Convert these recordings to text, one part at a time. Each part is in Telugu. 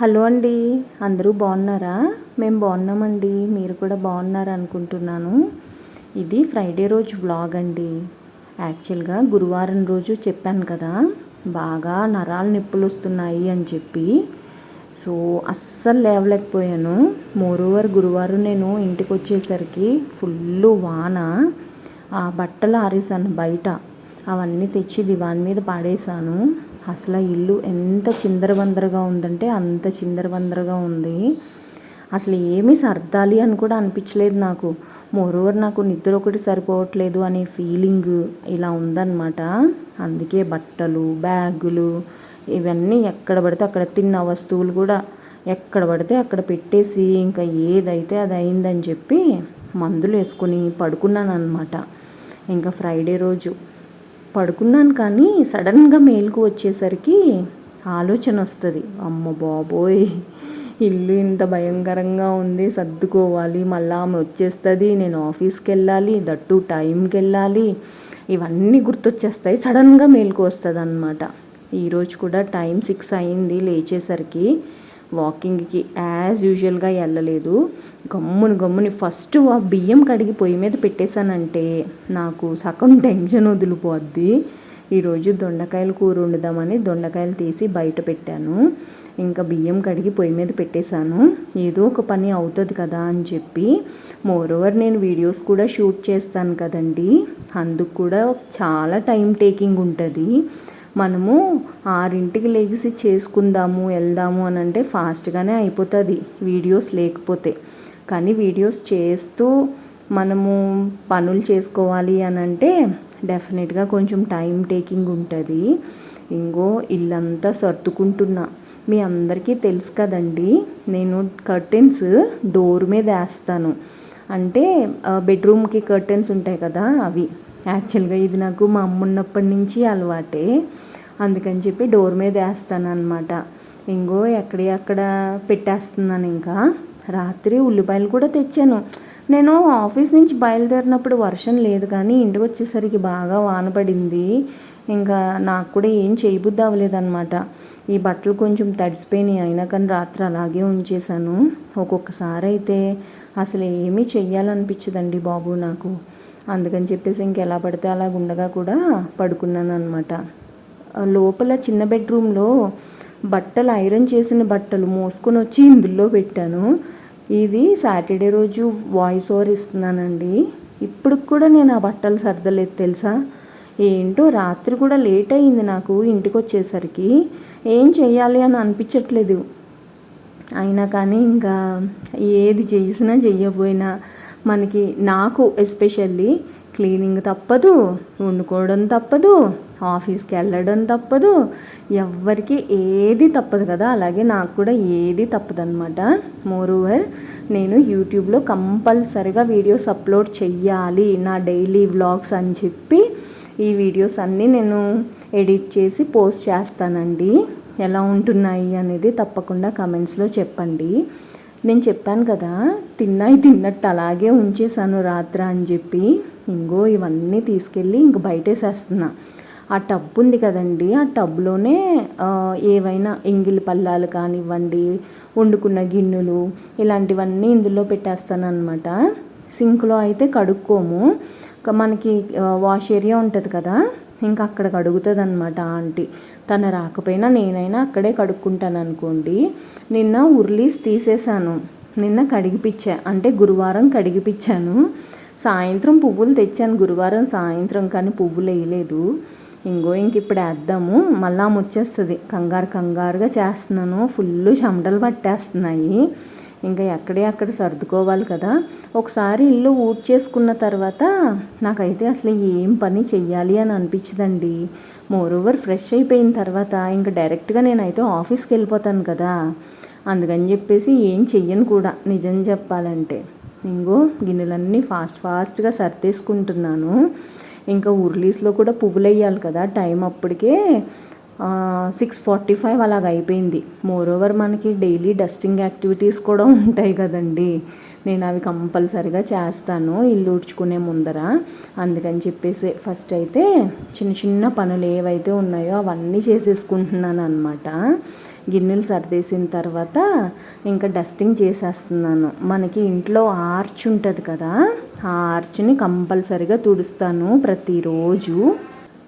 హలో అండి అందరూ బాగున్నారా? మేము బాగున్నామండి మీరు కూడా బాగున్నారు అనుకుంటున్నాను. ఇది ఫ్రైడే రోజు వ్లాగ్ అండి. యాక్చువల్గా గురువారం రోజు చెప్పాను కదా బాగా నరాలు నొప్పులు వస్తున్నాయి అని చెప్పి. సో అస్సలు లేవలేకపోయాను. మోరోవర్ గురువారం నేను ఇంటికి వచ్చేసరికి ఫుల్ వాన. ఆ బట్టలు ఆరేసాను బయట. అవన్నీ తెచ్చి దివాన్ మీద పాడేశాను. అసలు ఇల్లు ఎంత చిందరవందరగా ఉందంటే అంత చిందరవందరగా ఉంది. అసలు ఏమీ సర్దాలి అని కూడా అనిపించలేదు నాకు. మోరోవర్ నాకు నిద్ర ఒకటి సరిపోవట్లేదు అనే ఫీలింగ్ ఇలా ఉందన్నమాట. అందుకే బట్టలు బ్యాగులు ఇవన్నీ ఎక్కడ పడితే అక్కడ తిన్న వస్తువులు కూడా ఎక్కడ పడితే అక్కడ పెట్టేసి ఇంకా ఏదైతే అది అయిందని చెప్పి మందులు వేసుకొని పడుకున్నాను అనమాట ఇంకా ఫ్రైడే రోజు పడుకున్నాను కానీ సడన్గా మేలుకు వచ్చేసరికి ఆలోచన వస్తుంది. అమ్మ బాబోయ్! ఇల్లు ఇంత భయంకరంగా ఉంది సర్దుకోవాలి మళ్ళీ ఆమె వచ్చేస్తుంది నేను ఆఫీస్కి వెళ్ళాలి దట్టు టైంకి వెళ్ళాలి ఇవన్నీ గుర్తొచ్చేస్తాయి సడన్గా మేలుకు వస్తుంది అనమాట ఈరోజు కూడా టైం సిక్స్ అయింది లేచేసరికి. వాకింగ్కి యాజ్ యూజువల్గా వెళ్ళలేదు గమ్ముని గమ్ముని ఫస్ట్ బియ్యం కడిగి పొయ్యి మీద పెట్టేశానంటే నాకు సగం టెన్షన్ వదిలిపోద్ది. ఈరోజు దొండకాయలు కూర వండుదామని దొండకాయలు తీసి బయట పెట్టాను. ఇంకా బియ్యం కడిగి పొయ్యి మీద పెట్టేశాను. ఏదో ఒక పని అవుతుంది కదా అని చెప్పి మోరోవర్ నేను వీడియోస్ కూడా షూట్ చేస్తాను కదండి. అందుకు కూడా చాలా టైం టేకింగ్ ఉంటుంది. మనము ఆరింటికి లేచి చేసుకుందాము వెళ్దాము అని అంటే ఫాస్ట్గానే అయిపోతుంది వీడియోస్ లేకపోతే. కానీ వీడియోస్ చేస్తూ మనము పనులు చేసుకోవాలి అని అంటే డెఫినెట్గా కొంచెం టైం టేకింగ్ ఉంటుంది. ఇంకో ఇల్లంతా సర్దుకుంటున్నా. మీ అందరికీ తెలుసు కదండి నేను కర్టెన్స్ డోర్ మీద వేస్తాను. అంటే బెడ్రూమ్కి కర్టెన్స్ ఉంటాయి కదా అవి. యాక్చువల్గా ఇది నాకు మా అమ్మ ఉన్నప్పటి నుంచి అలవాటే. అందుకని చెప్పి డోర్ మీద వేస్తాను అనమాట ఇంకో ఎక్కడి అక్కడ పెట్టేస్తున్నాను ఇంకా. రాత్రి ఉల్లిపాయలు కూడా తెచ్చాను. నేను ఆఫీస్ నుంచి బయలుదేరినప్పుడు వర్షం లేదు కానీ ఇంటికి వచ్చేసరికి బాగా వాన పడింది. ఇంకా నాకు కూడా ఏం చేయబుద్ధి అవ్వలేదన్నమాట. ఈ బట్టలు కొంచెం తడిసిపోయినాయి. అయినా కానీ రాత్రి అలాగే ఉంచేశాను. ఒక్కొక్కసారి అయితే అసలు ఏమీ చెయ్యాలనిపించదండి బాబు నాకు. అందుకని చెప్పేసి ఇంకెలా పడితే అలా ఉండగా కూడా పడుకున్నాను అనమాట లోపల చిన్న బెడ్రూమ్లో బట్టలు ఐరన్ చేసిన బట్టలు మోసుకొని వచ్చి ఇందులో పెట్టాను. ఇది సాటర్డే రోజు వాయిస్ ఓవర్ ఇస్తున్నానండి. ఇప్పుడు కూడా నేను ఆ బట్టలు సర్దలేదు తెలుసా? ఏంటో రాత్రి కూడా లేట్ అయింది నాకు ఇంటికి వచ్చేసరికి. ఏం చేయాలి అని అనిపించట్లేదు. అయినా కానీ ఇంకా ఏది చేసినా చెయ్యబోయినా మనకి నాకు ఎస్పెషల్లీ క్లీనింగ్ తప్పదు వండుకోవడం తప్పదు ఆఫీస్కి వెళ్ళడం తప్పదు ఎవరికి ఏది తప్పదు కదా అలాగే నాకు కూడా ఏది తప్పదు అనమాట మోరోవర్ నేను యూట్యూబ్లో కంపల్సరిగా వీడియోస్ అప్లోడ్ చెయ్యాలి నా డైలీ వ్లాగ్స్ అని చెప్పి ఈ వీడియోస్ అన్నీ నేను ఎడిట్ చేసి పోస్ట్ చేస్తానండి. ఎలా ఉంటున్నాయి అనేది తప్పకుండా కమెంట్స్లో చెప్పండి. నేను చెప్పాను కదా తిన్నాయి తిన్నట్టు అలాగే ఉంచేసాను రాత్ర అని చెప్పి. ఇంకో ఇవన్నీ తీసుకెళ్ళి ఇంక బయటేసేస్తున్నా. ఆ టబ్ ఉంది కదండి ఆ టబ్లోనే ఏవైనా ఎంగిలి పల్లాలు కానివ్వండి వండుకున్న గిన్నెలు ఇలాంటివన్నీ ఇందులో పెట్టేస్తాను అనమాట సింక్లో అయితే కడుక్కోము. మనకి వాష్ ఏరియా ఉంటుంది కదా ఇంకా అక్కడ కడుగుతుంది అనమాట ఆంటీ. తను రాకపోయినా నేనైనా అక్కడే కడుక్కుంటాను అనుకోండి నిన్న ఉర్లీస్ తీసేసాను నిన్న కడిగిపిచ్చా అంటే గురువారం కడిగిపిచ్చాను. సాయంత్రం పువ్వులు తెచ్చాను గురువారం సాయంత్రం కానీ పువ్వులు వేయలేదు ఇంకో ఇంక ఇప్పుడు వేద్దాము మళ్ళా వచ్చేస్తుంది కంగారు కంగారుగా చేస్తున్నాను ఫుల్ చెమటలు పట్టేస్తున్నాయి. ఇంకా ఎక్కడే అక్కడ సర్దుకోవాలి కదా. ఒకసారి ఇల్లు ఊడ్ చేసుకున్న తర్వాత నాకైతే అసలు ఏం పని చెయ్యాలి అని అనిపించదండి. మోరోవర్ ఫ్రెష్ అయిపోయిన తర్వాత ఇంకా డైరెక్ట్గా నేనైతే ఆఫీస్కి వెళ్ళిపోతాను కదా. అందుకని చెప్పేసి ఏం చెయ్యను కూడా నిజం చెప్పాలంటే. ఇంకో గిన్నెలన్నీ ఫాస్ట్ ఫాస్ట్గా సర్దేసుకుంటున్నాను. ఇంకా ఉర్లీస్లో కూడా పువ్వులు వేయాలి కదా టైం అప్పటికే. సిక్స్ ఫార్టీ ఫైవ్ అలాగ అయిపోయింది. మోర్ ఓవర్ మనకి డైలీ డస్టింగ్ యాక్టివిటీస్ కూడా ఉంటాయి కదండి. నేను అవి కంపల్సరిగా చేస్తాను ఇల్లు ఊడ్చుకునే ముందర. అందుకని చెప్పేసి ఫస్ట్ అయితే చిన్న చిన్న పనులు ఏవైతే ఉన్నాయో అవన్నీ చేసేసుకుంటున్నాను అనమాట గిన్నెలు సర్దేసిన తర్వాత ఇంకా డస్టింగ్ చేసేస్తున్నాను. మనకి ఇంట్లో ఆర్చ్ ఉంటుంది కదా ఆ ఆర్చ్ని కంపల్సరిగా తుడుస్తాను ప్రతిరోజు.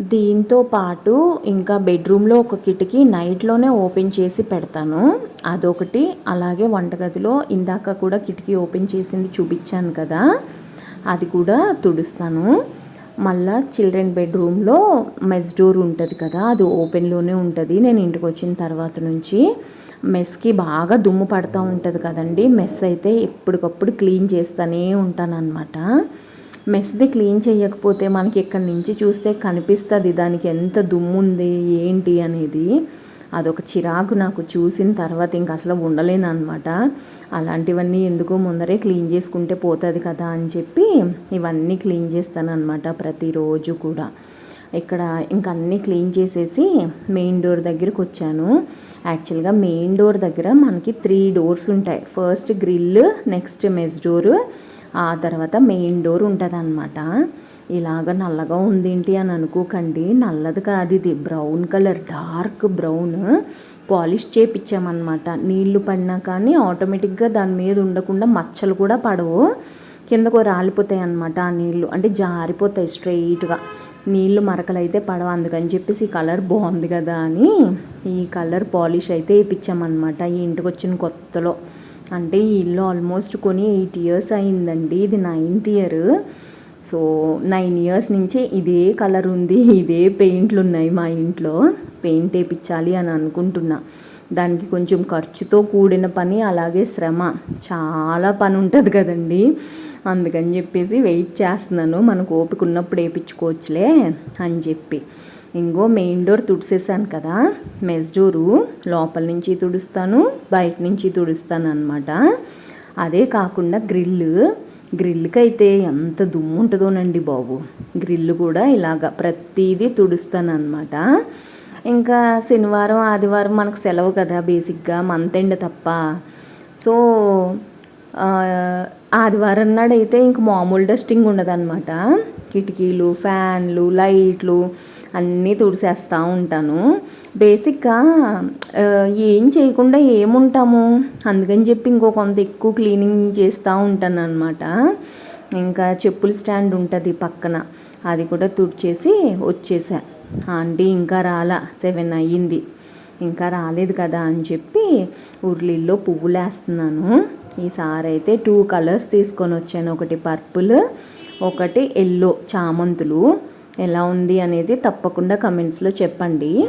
దీంతో పాటు ఇంకా బెడ్రూమ్లో ఒక కిటికీ నైట్లోనే ఓపెన్ చేసి పెడతాను. అదొకటి. అలాగే వంటగదిలో ఇందాక కూడా కిటికీ ఓపెన్ చేసింది చూపించాను కదా. అది కూడా తుడుస్తాను. మళ్ళా చిల్డ్రన్ బెడ్రూమ్లో మెస్ డోర్ ఉంటుంది కదా అది ఓపెన్లోనే ఉంటుంది. నేను ఇంటికి వచ్చిన తర్వాత నుంచి మెస్కి బాగా దుమ్ము పడుతూ ఉంటుంది కదండి. మెస్ అయితే ఎప్పటికప్పుడు క్లీన్ చేస్తూనే ఉంటాను అనమాట మెస్ది క్లీన్ చేయకపోతే మనకి ఇక్కడి నుంచి చూస్తే కనిపిస్తుంది. దానికి ఎంత దుమ్ముంది ఏంటి అనేది అదొక చిరాకు నాకు. చూసిన తర్వాత ఇంక అసలు ఉండలేను అనమాట అలాంటివన్నీ ఎందుకో ముందరే క్లీన్ చేసుకుంటే పోతుంది కదా అని చెప్పి ఇవన్నీ క్లీన్ చేస్తాను అనమాట ప్రతిరోజు కూడా. ఇక్కడ ఇంక అన్నీ క్లీన్ చేసేసి మెయిన్ డోర్ దగ్గరికి వచ్చాను. యాక్చువల్గా మెయిన్ డోర్ దగ్గర మనకి త్రీ డోర్స్ ఉంటాయి. First grill next mesh door ఆ తర్వాత మెయిన్ డోర్ ఉంటుంది అనమాట ఇలాగ నల్లగా ఉందేంటి అని అనుకోకండి. నల్లది కాదు ఇది. Brown colour dark brown. Polish చేపించామన్నమాట నీళ్ళు పడినా కానీ ఆటోమేటిక్గా దాని మీద ఉండకుండా మచ్చలు కూడా పడవు. కిందకు రాలిపోతాయి అన్నమాట ఆ నీళ్ళు. అంటే జారిపోతాయి స్ట్రైట్గా నీళ్ళు మరకలు అయితే పడవు. అందుకని చెప్పేసి ఈ కలర్ బాగుంది కదా అని ఈ కలర్ పాలిష్ అయితే వేయించామన్నమాట ఈ ఇంటికి వచ్చిన కొత్తలో. అంటే ఈ ఇల్లు ఆల్మోస్ట్ కొని ఎయిట్ ఇయర్స్ అయిందండి. ఇది ninth year so nine years నుంచి ఇదే కలర్ ఉంది. ఇదే పెయింట్లు ఉన్నాయి మా ఇంట్లో. పెయింట్ వేయించాలి అని అనుకుంటున్నా. దానికి కొంచెం ఖర్చుతో కూడిన పని అలాగే శ్రమ. చాలా పని ఉంటుంది కదండి. అందుకని చెప్పేసి వెయిట్ చేస్తున్నాను. మనకు ఓపిక ఉన్నప్పుడు వేయించుకోవచ్చులే అని చెప్పి. ఇంకో మెయిన్ డోర్ తుడిసేసాను కదా. మెస్ డోరు లోపల నుంచి తుడుస్తాను బయట నుంచి తుడుస్తాను అనమాట అదే కాకుండా గ్రిల్ గ్రిల్కి అయితే ఎంత దుమ్ము ఉంటుందోనండి బాబు. గ్రిల్ కూడా ఇలాగ ప్రతిదీ తుడుస్తాను అనమాట ఇంకా శనివారం ఆదివారం మనకు సెలవు కదా బేసిక్గా మంత్ ఎండ్ తప్ప. సో ఆదివారం నాడైతే ఇంక మామూలు డస్టింగ్ ఉండదన్నమాట. కిటికీలు ఫ్యాన్లు లైట్లు అన్నీ తుడిసేస్తూ ఉంటాను. బేసిక్గా ఏం చేయకుండా ఏముంటాము? అందుకని చెప్పి ఇంకో కొంత ఎక్కువ క్లీనింగ్ చేస్తూ ఉంటాను అనమాట ఇంకా చెప్పుల స్టాండ్ ఉంటుంది పక్కన. అది కూడా తుడిచేసి వచ్చేసా. ఆంటీ ఇంకా రాలా సెవెన్ అయ్యింది. ఇంకా రాలేదు కదా అని చెప్పి ఉర్లిల్లో పువ్వులు వేస్తున్నాను ఈసారి అయితే టూ కలర్స్ తీసుకొని వచ్చాను. ఒకటి పర్పుల్ ఒకటి ఎల్లో చామంతులు. ఎలా ఉంది అనేది తప్పకుండా కమెంట్స్లో చెప్పండి.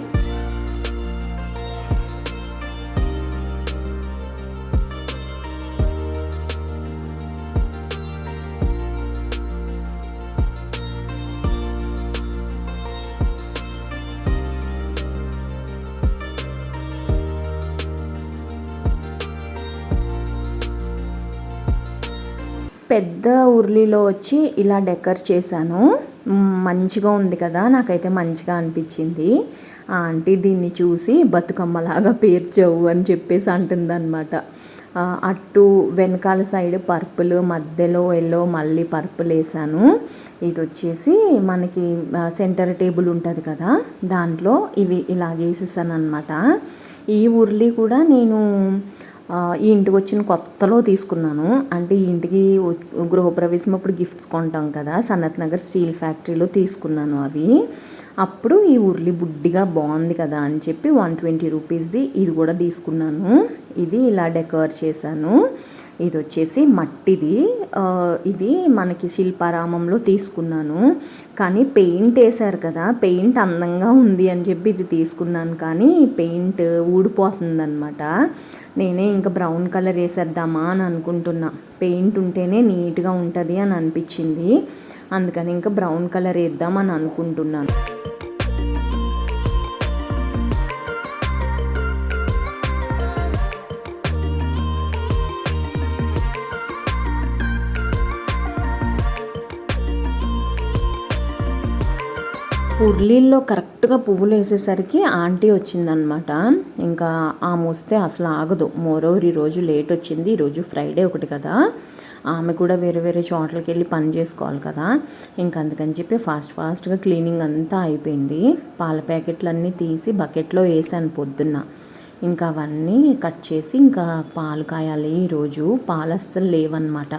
పెద్ద ఉర్లీలో వచ్చి ఇలా డెకర్ చేశాను. మంచిగా ఉంది కదా నాకైతే మంచిగా అనిపించింది. ఆ ఆంటీ దీన్ని చూసి బతుకమ్మలాగా పేర్చవు అని చెప్పేసి అంటుందన్నమాట. అటు వెనకాల సైడ్ పర్పుల్ మధ్యలో ఎల్లో మళ్ళీ పర్పుల్ వేసాను ఇది వచ్చేసి మనకి సెంటర్ టేబుల్ ఉంటుంది కదా దాంట్లో ఇవి ఇలా వేసేసాను అనమాట ఈ ఉర్లి కూడా నేను ఈ ఇంటికి వచ్చిన కొత్తలో తీసుకున్నాను. అంటే ఈ ఇంటికి గృహప్రవేశం అప్పుడు గిఫ్ట్స్ కొంటాం కదా. సనత్ నగర్ స్టీల్ ఫ్యాక్టరీలో తీసుకున్నాను అవి. అప్పుడు ఈ ఉర్లి బుడ్డిగా బాగుంది కదా అని చెప్పి వన్ ట్వంటీ రూపీస్ది ఇది కూడా తీసుకున్నాను. ఇది ఇలా డెకర్ చేశాను. ఇది వచ్చేసి మట్టిది. ఇది మనకి శిల్పారామంలో తీసుకున్నాను. కానీ పెయింట్ వేశారు కదా పెయింట్ అందంగా ఉంది అని చెప్పి ఇది తీసుకున్నాను. కానీ పెయింట్ ఊడిపోతుందన్నమాట. నేనే ఇంకా బ్రౌన్ కలర్ వేసేద్దామా అని అనుకుంటున్నా. పెయింట్ ఉంటేనే నీట్గా ఉంటుంది అని అనిపించింది. అందుకని ఇంకా బ్రౌన్ కలర్ వేద్దామని అనుకుంటున్నాను. ఉర్లీల్లో కరెక్ట్గా పువ్వులు వేసేసరికి ఆంటీ వచ్చిందనమాట ఇంకా ఆ మూస్తే అసలు ఆగదు. మోరోవర్ ఈరోజు లేట్ వచ్చింది. ఈరోజు ఫ్రైడే ఒకటి కదా. ఆమె కూడా వేరే వేరే చోట్లకి వెళ్ళి పని చేసుకోవాలి కదా. ఇంక అందుకని చెప్పి ఫాస్ట్ ఫాస్ట్గా క్లీనింగ్ అంతా అయిపోయింది. పాల ప్యాకెట్లన్నీ తీసి బకెట్లో వేసాను పొద్దున్న. ఇంకా అవన్నీ కట్ చేసి ఇంకా పాలు కాయాలి ఈరోజు పాలు అస్సలు లేవన్నమాట.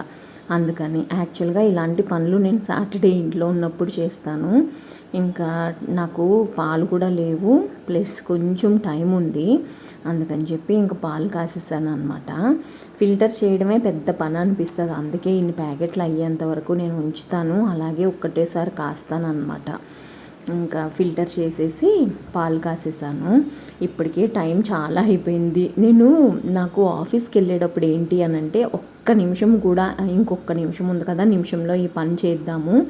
అందుకని యాక్చువల్గా ఇలాంటి పనులు నేను సాటర్డే ఇంట్లో ఉన్నప్పుడు చేస్తాను. ఇంకా నాకు పాలు కూడా లేవు ప్లస్ కొంచెం టైం ఉంది. అందుకని చెప్పి ఇంకా పాలు కాసేసాను అనమాట ఫిల్టర్ చేయడమే పెద్ద పని అనిపిస్తుంది. అందుకే ఇన్ని ప్యాకెట్లు అయ్యేంత వరకు నేను ఉంచుతాను. అలాగే ఒక్కటేసారి కాస్తాను అనమాట ఇంకా ఫిల్టర్ చేసేసి పాలు కాసేసాను. ఇప్పటికే టైం చాలా అయిపోయింది. నేను నాకు ఆఫీస్కి వెళ్ళేటప్పుడు ఏంటి అని అంటే ఒక్క నిమిషం కూడా ఇంకొక నిమిషం ఉంది కదా నిమిషంలో ఈ పని చేద్దాము.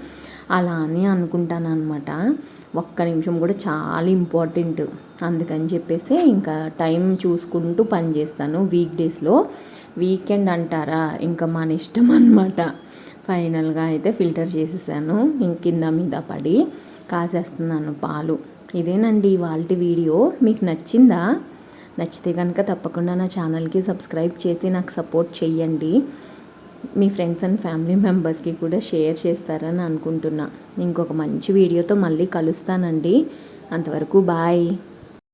అలా అని అనుకుంటాను అనమాట ఒక్క నిమిషం కూడా చాలా ఇంపార్టెంట్. అందుకని చెప్పేసి ఇంకా టైం చూసుకుంటూ పని చేస్తాను వీక్ డేస్లో. వీకెండ్ అంటారా? ఇంకా మన ఇష్టం అనమాట ఫైనల్గా అయితే ఫిల్టర్ చేసేసాను. ఇంక కింద మీద పడి కాసేస్తున్నాను పాలు. ఇదేనండి వాళ్ళ వీడియో. మీకు నచ్చిందా? నచ్చితే కనుక తప్పకుండా నా ఛానల్కి సబ్స్క్రైబ్ చేసి నాకు సపోర్ట్ చెయ్యండి. మీ ఫ్రెండ్స్ అండ్ ఫ్యామిలీ మెంబర్స్కి కూడా షేర్ చేస్తారని అనుకుంటున్నా. ఇంకొక మంచి వీడియోతో మళ్ళీ కలుస్తానండి. అంతవరకు బాయ్.